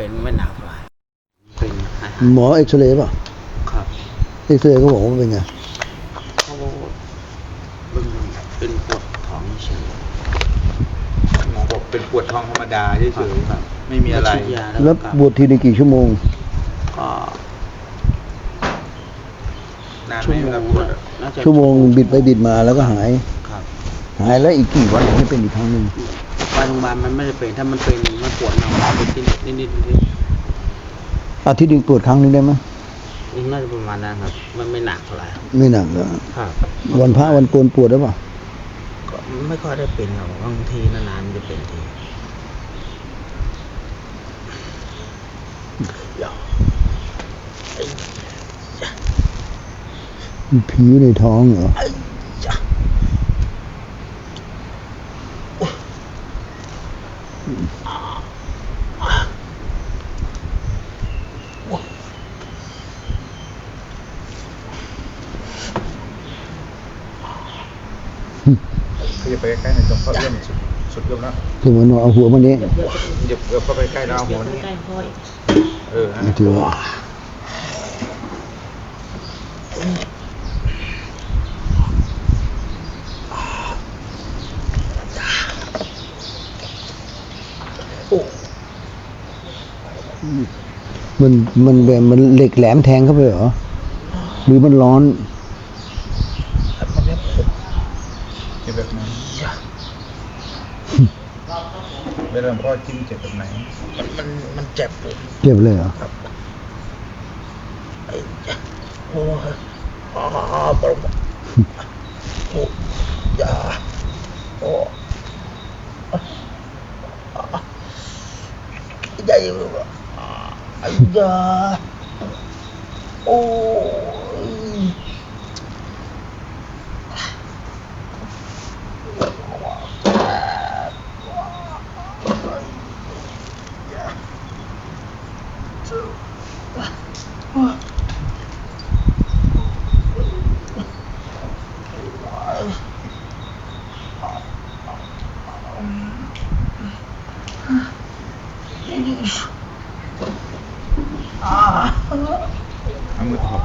เป็นไม่หนักเท่าไหร่เป็นหายหมอเอ็กซเรย์ป่ะๆครับเอ็กซเรย์เขาบอกว่ามันเป็นไงเขาเป็นเป็นปวดท้องเฉยหมอบอกเป็นปวดท้องธรรมดาเฉยครับๆไม่มีอะไรฉีดยาแล้แล้ววกลับบวชทีนึงกี่ชั่วโมง ก็นานไหมชั่วโมเวลางปวดอะน่าจะชั่วโมงบิดไปบิดมาแล้วก็หาย ครับ หายแล้วอีกกี่วันถึงให้เป็นอีกครั้งหนึ่งไป โรงพยาบาลมันไม่ได้เป็นถ้ามันเป็นมันปวดหนักเอาไปกินนิดนิดนิดอาทิตย์หนึงตรวจครั้งหนึงได้ไหมน่าจะประมาณนั้นครับ มันไม่หนักเท่าไหร่ครับไม่หนักเหรอครับวันพระวันโกนปวดหรือเปล่าก็ไม่ค่อยได้เป็นครับบางทีนานๆมันจะเป็นทีผีในท้องเหรอ ขยับไปใกล้ๆหน่อยตรงเข้าเริ่มสุดสุดเริ่มแล้วคือมันเอาหัวมันนี้เหยียบเกือบเข้าไปใกล้แล้วเอาหัวนี่เออนั่นแหละถือว่า มันมันแบบมันเหล็กแหลมแทงเข้าไปเหรอหรือมันร้อนเจ็บแบบไหนเวลาหลวงพ่อจิ้มเจ็บแบบไหนมันมันมันเจ็บปวดเจ็บเลยเหรอโอ้ยอ่าบลมโอ้ยาโอ้ใหญ่เลย อะไอ้ยาโอ้ย เอา มือถอด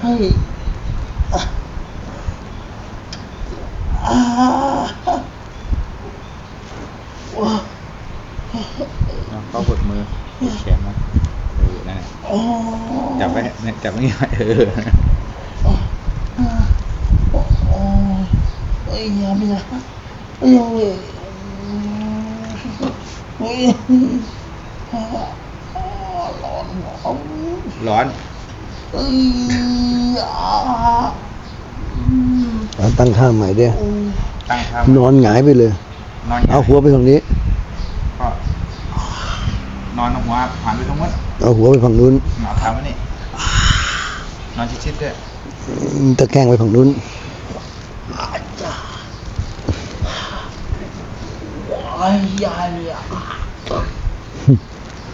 เฮ้ยอ่าว้าเอาเข้าปวดมือปวดแขนนะเออนั่นแหละโอ้จับไว้เนี่ยจับไว้อย่างนี้ไว้เออ โอ้เอ้ยอย่าไม่ได้เอ้ยเอ้ยเอ้ย ร้อนร้อนร้อนเอ้ยอ่าเอาตั้งท่าใหม่เด้โอ้ตั้งท่านอนหงายไปเลย นอนเอาหัวไปตรงนี้ ก็นอนหัวผ่านไปตรงนู้นเอาหัวไปฝั่งนู้นหงายเท้าไว้นี่นอนชิดๆด้วย ตะแคงไปฝั่งนู้น ไอ้ยาเนี่ย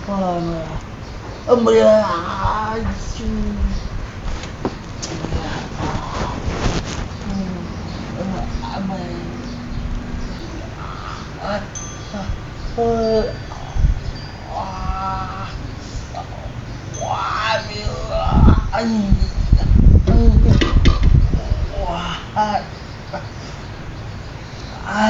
อะไรเออไม่ได้ชูอะไรเออว้าว้ามีไอ้ว้าอ่า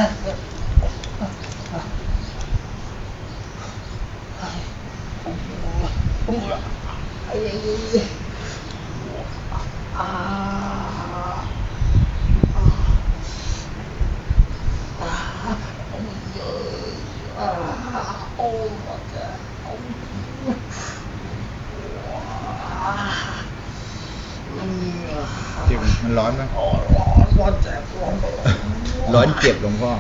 เจ็บ มันร้อนไหมร้อนแสบร้อนร้อนเจ็บหลวงพ่อ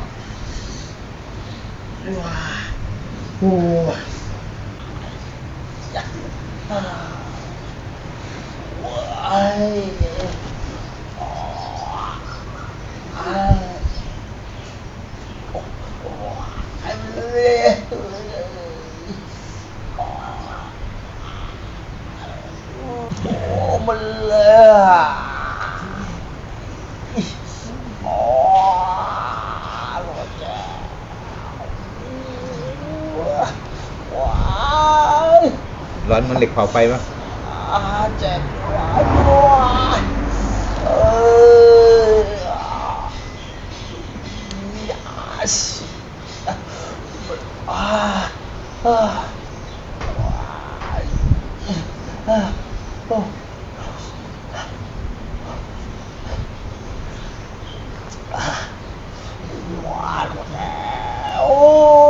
โอ้ไอ้ไอ้ไอ้เลยโอ้มันเลยโอ้หมดแล้วว้าย ร้ อนมันเหล็กเผาไฟปะอาเจ็บว้ายว้ายเออ yes อ่าอ่าอ่าโอ้หวานหมดแล้ว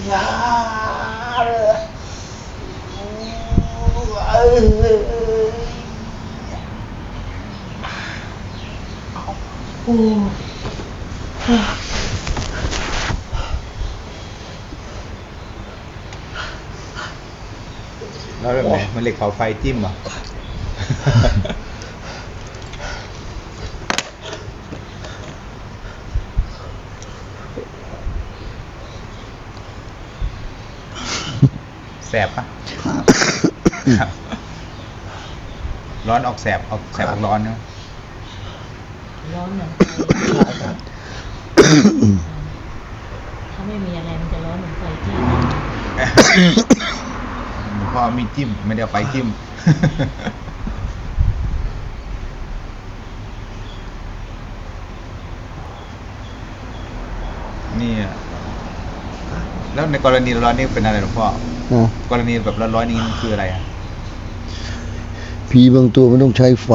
แล้วแบบไหนมันเหล็กเผาไฟจิ้มเหรอ แสบปะครับ ร้อนออกแสบออกแสบออกร้อนเนอะร้อนเหมือนไฟครับถ้าไม่มีอะไรมันจะร้อนเหมือนไฟที่หลวงพ่อมีจิ้มไม่ได้เอาไฟจิ้มนี่อะแล้วในกรณีร้อนนี่เป็นอะไรหลวงพ่อนะ กรณีแบบร้อนๆนี่มันคืออะไรอะผีบางตัวมันต้องใช้ไฟ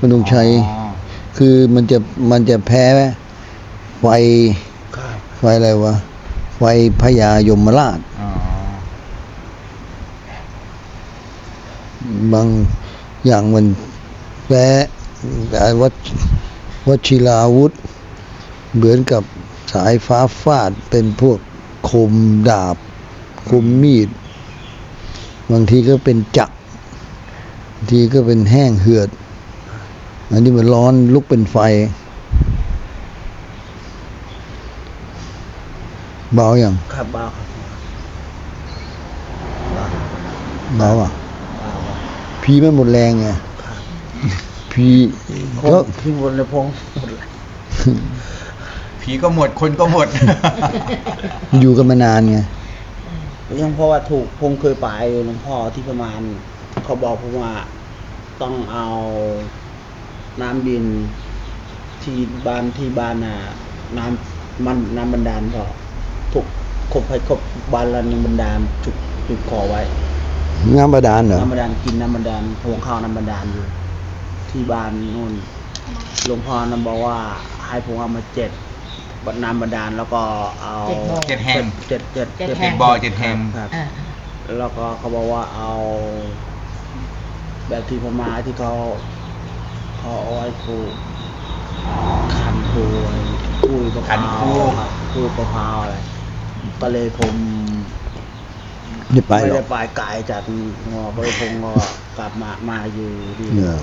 มันต้องใช้อ๋อคือมันจะมันจะแพ้ไฟครับไฟอะไรวะไฟพญายมราชอ๋อบางอย่างมันแพ้แต่วัดวัชิราวุธ เหมือนกับสายฟ้าฟาดเป็นพวกคมดาบ คมมีด บางทีก็เป็นจักรบางทีก็เป็นแห้งเหือด อันนี้มันร้อนลุกเป็นไฟ เบาอย่างครับบ้าครับบ้าเบาอะบ้าบ้าพีไม่หมดแรงไงครับพีพก็งพี่บนเลยพงหมดเลยผีก็หมดคนก็หมด อยู่กันมานานไง ยังเพราะว่าถูกพงเคยไปหลวงพ่อที่ประมาณ เขาบอกผมว่าต้องเอาน้ำดินที่บ้านที่บ้านน่ะน้ำมันน้ำบันดาลพอถูกครบให้ครบบ้านละหนึ่งบันดาลจุดจุดคอไว้งามบาดาลเหรอน้ำบันดาลกินน้ำบันดาลพวงข้าวน้ำบันดาลอยู่ที่บ้านนู่นหลวงพ่อนั้นบอกว่าให้ผมเอามาเจ็ด บัดน้ำบันดาลแล้วก็เอาเจ็ดโมงเจ็ดแห่ง เจ็ดเจ็ดเจ็ดเจ็แห่ดงบอเจ็ดแฮมครับ อ่าแล้วก็เขาบอกว่าเอา แบบที่พม่าที่เขาเขาเอาไว้คูขันคูอะไรคุยมะพขันร้าคูวครับคุยมะพร้าวอะไรก็เลยผมไม่ไปหรไม่อได้กไปไกลจากงอก็เลยผมก็กลับมามาอยู่ดีเออ